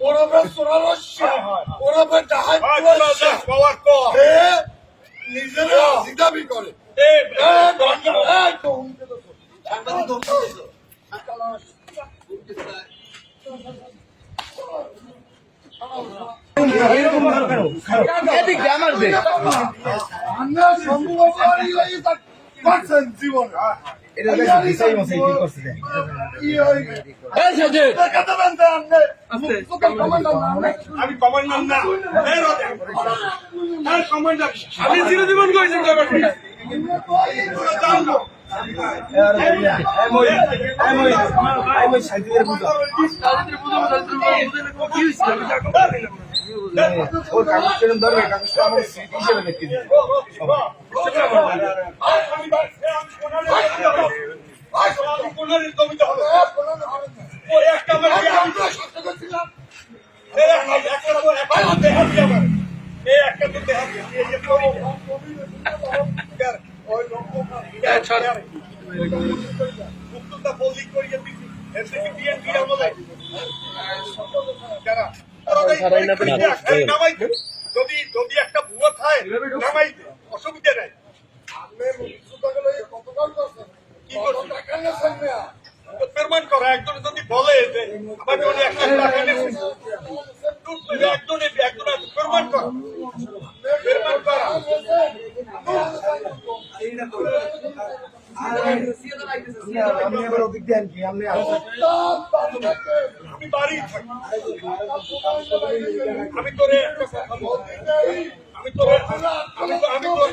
ওরফে সোনা ওরফে কম। সে নিজেরা জিদাবি করে। আমরা সম্ভব জীবনে আমি কমান্ডার না এই রোদে। আর কমান্ডার আমি চিরজীবন করেছি ব্যাপারটা তোরা জানো এই মই, এই মই, এই মই সাইকেলের বুঝো। ওর কাগজ ধরবে কাগজটা আমার স্মৃতি হিসেবে দেখতে দিবে যদি যদি একটা ভুয়া খায় অসুবিধা নাই পেমেন্ট করা একজন যদি বলে যে আমার জন্য এক লাখ টাকা নিয়েছি একজন একজন পেমেন্ট করা পেমেন্ট করা আমি আমি বাড়ি থাকি আমি তোরে। আমি তোরে আমি আমি তোর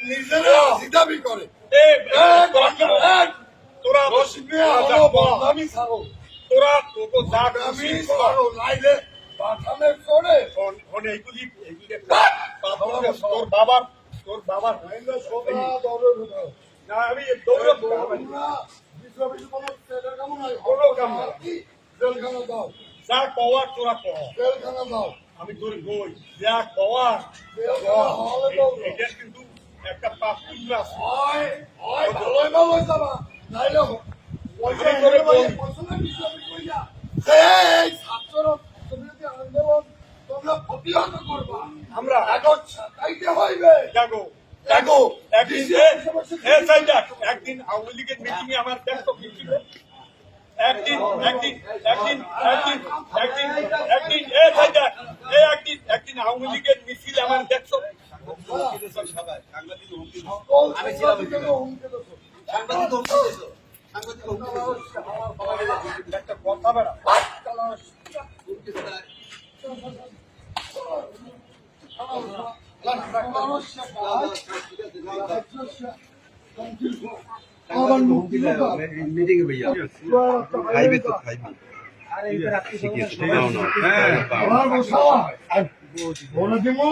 নিজেরা জিদাবি করে তোরা বদনামি ছাড়ো তোরা তোকে আমি খুশি কর। ছাড়ো নাইলে বাথামে করে শোন, শোন, এইগুলি এইগুলি তোর বাবার তোর বাবার না আমি দৌড়ে কোনো কামো নাই। জেলখানা দাও। যা কওয়ার তোরা কহ জেলখানা দাও। আমি তোর বই। যা কওয়ার এটা কিন্তু একটা পাপ পুণ্য আছে হয় হয় ভালোই ভালোই যাবা। নাইলে পয়সা করে পয়সা না বিশ্ববিদ্যালয় কইয়া এই ছাত্র বিরোধী আন্দোলন তোমরা প্রতিহত আমরা এখন ছাতাইতে হইবে। জাগো। দেখো একদিন একদিন আওয়ামী লীগের মিটিং এ আমার দেখতো ছিল? একদিন একদিন একদিন একদিন একদিন একদিন এ সাইডা, এ একদিন একদিন আওয়ামী লীগের মিছিল আমার দিছো একটা কথা বেড়া। খাইবে তো খাইবে শিখিয়েছে নাও নাও হ্যাঁ আমার দিমু